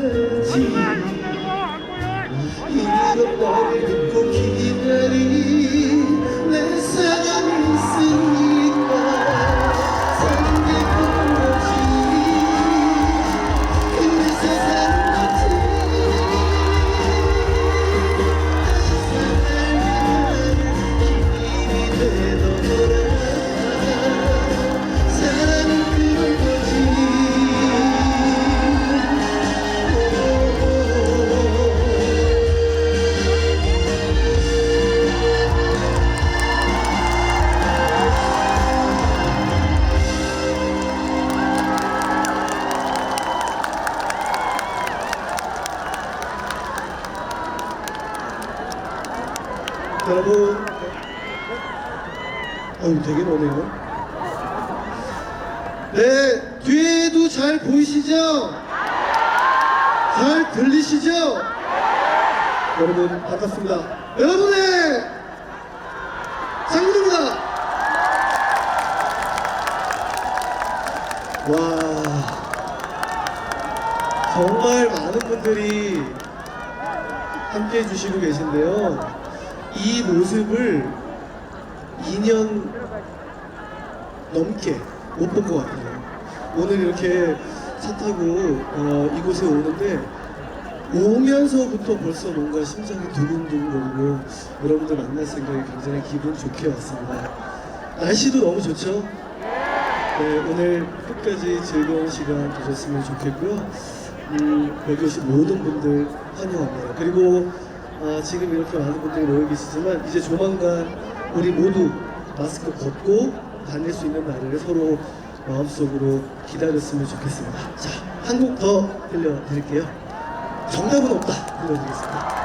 지 이런 나를 믿고 되게 머네요. 네, 뒤에도 잘 보이시죠? 잘 들리시죠? 여러분 반갑습니다. 여러분의 장군입니다. 와, 정말 많은 분들이 함께 해주시고 계신데요. 이 모습을 2년 넘게 못 본 것 같아요. 오늘 이렇게 차 타고 어, 이곳에 오는데 오면서부터 벌써 뭔가 심장이 두근두근거리고 여러분들 만날 생각에 굉장히 기분 좋게 왔습니다. 날씨도 너무 좋죠? 네, 오늘 끝까지 즐거운 시간 되셨으면 좋겠고요. 음, 여기 오신 모든 분들 환영합니다. 그리고 아, 지금 이렇게 많은 분들이 모여 계시지만 이제 조만간 우리 모두 마스크 벗고 다닐 수 있는 날을 서로 마음속으로 기다렸으면 좋겠습니다. 자, 한 곡 더 들려드릴게요. 정답은 없다 들려드리겠습니다.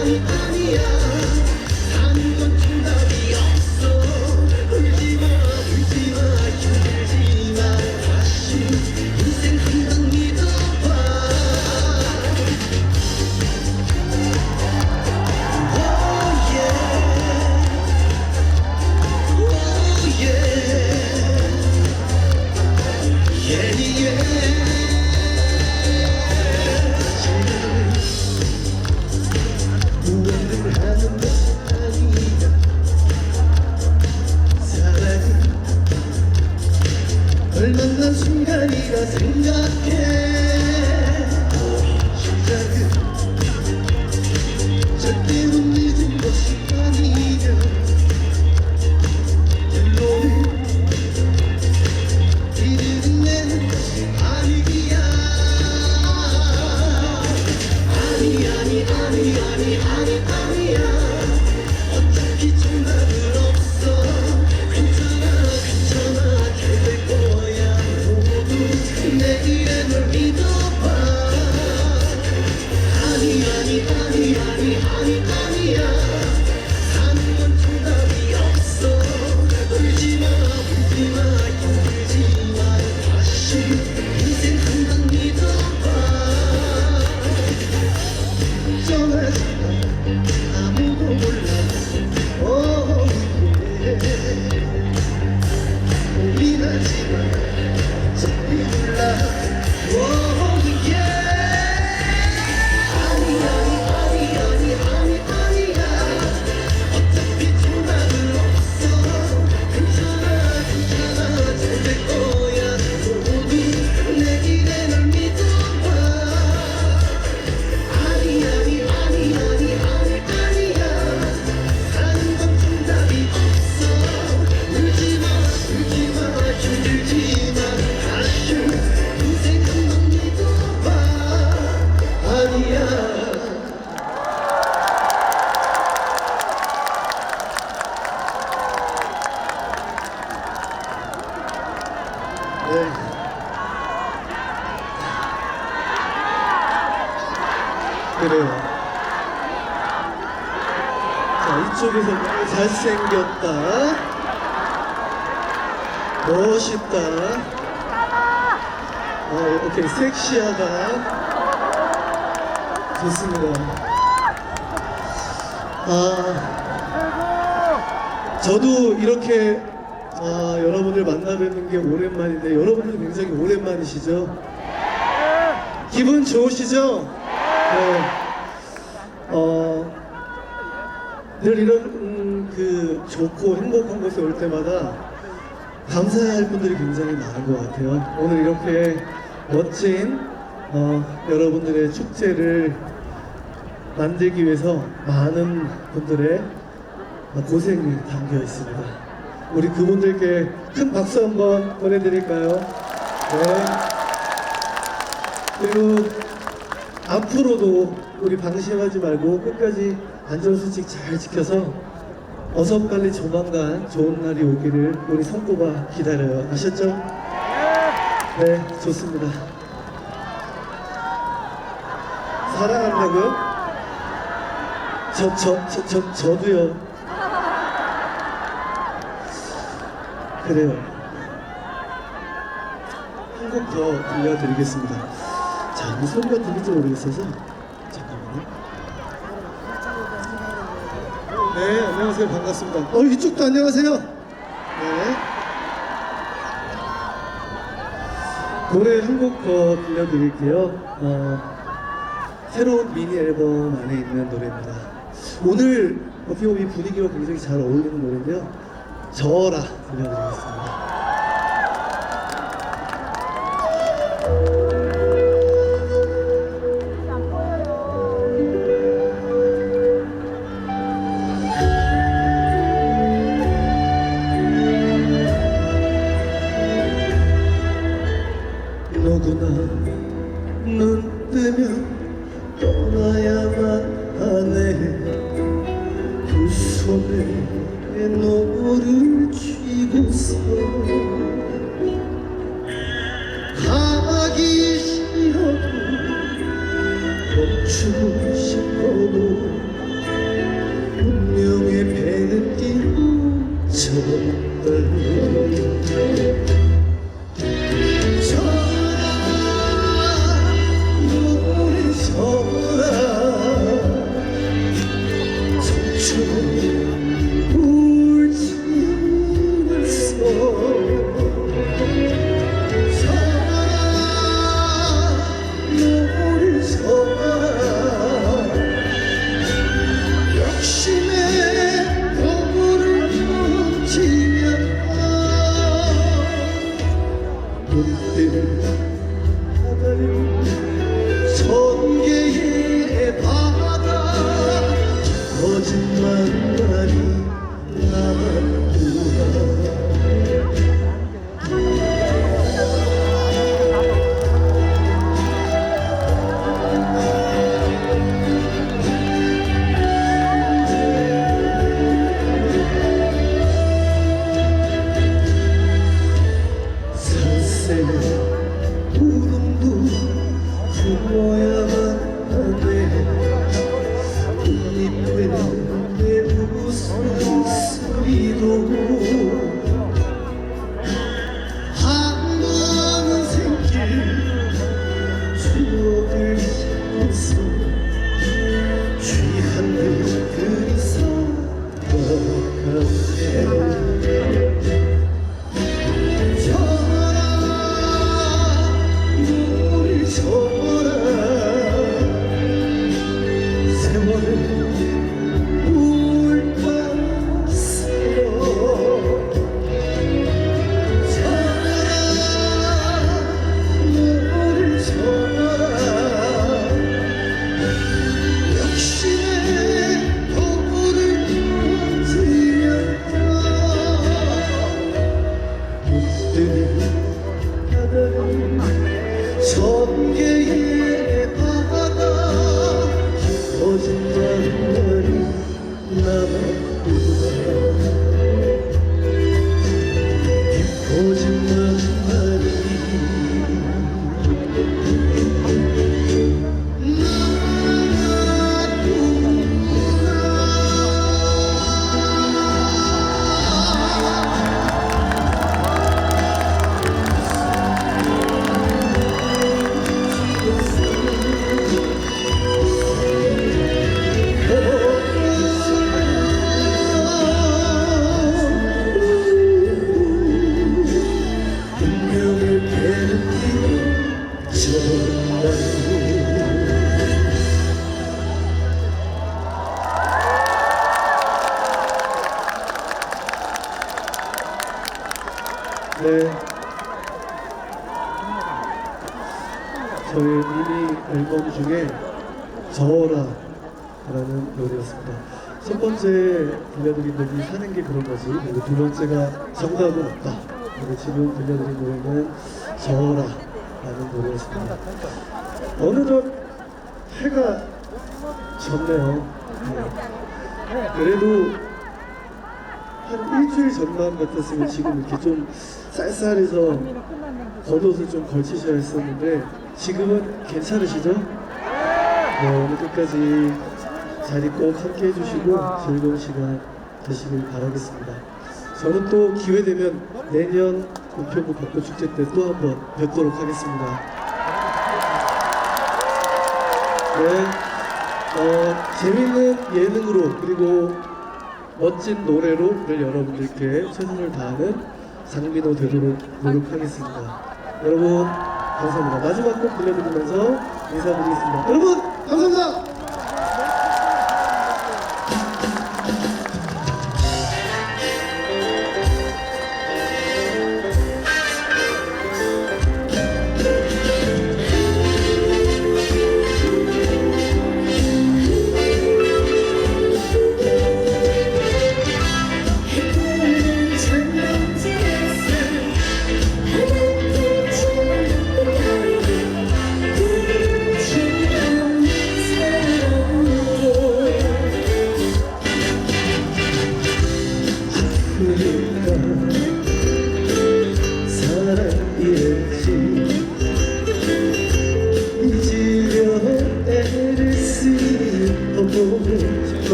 아 생각해. 잘생겼다. 멋있다. 어, 오케이, 섹시하다. 좋습니다. 아, 저도 이렇게 아, 여러분을 만나 뵙는 게 오랜만인데 여러분들 굉장히 오랜만이시죠? 기분 좋으시죠? 네. 어, 늘 이런 좋고 행복한 곳에 올 때마다 감사해야 할 분들이 굉장히 많은 것 같아요. 오늘 이렇게 멋진 어, 여러분들의 축제를 만들기 위해서 많은 분들의 고생이 담겨 있습니다. 우리 그분들께 큰 박수 한번 보내드릴까요? 네. 그리고 앞으로도 우리 방심하지 말고 끝까지 안전수칙 잘 지켜서 어서 빨리 조만간 좋은 날이 오기를 우리 성도가 기다려요. 아셨죠? 네, 좋습니다. 사랑한다고요? 저, 저, 저, 저, 저도요. 그래요. 한 곡 더 들려드리겠습니다. 자, 이 소리가 들릴지 모르겠어서 잠깐만요. 네, 안녕하세요. 반갑습니다. 어, 이쪽도 안녕하세요. 네. 노래 한 곡 더 들려드릴게요. 어, 새로운 미니 앨범 안에 있는 노래입니다. 오늘 버피오비 분위기와 굉장히 잘 어울리는 노래인데요. 저라 들려드리겠습니다. 멈추고 싶어도 운명의 배는 띄우쳐 노 가득한데 저희 미니 앨범 중에 저어라라는 노래였습니다. 첫 번째 들려드린 곡이 사는 게 그런 거지. 그리고 두 번째가 정답은 없다. 그리고 지금 들려드린 노래는 저어라라는 노래였습니다. 어느덧 해가 졌네요. 네. 그래도 한 일주일 전만 같았으면 지금 이렇게 좀 쌀쌀해서 겉옷을 좀 걸치셔야 했었는데 지금은 괜찮으시죠? 네, 오늘 끝까지 자리 꼭 함께 해주시고 즐거운 시간 되시길 바라겠습니다. 저는 또 기회 되면 내년 은평구 벚꽃축제 때 또 한 번 뵙도록 하겠습니다. 네, 어, 재밌는 예능으로 그리고 멋진 노래로 늘 여러분들께 최선을 다하는 장민호 되도록 노력하겠습니다. 여러분 감사합니다. 마지막 곡 들려드리면서 인사드리겠습니다. 여러분 감사합니다.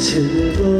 즐거움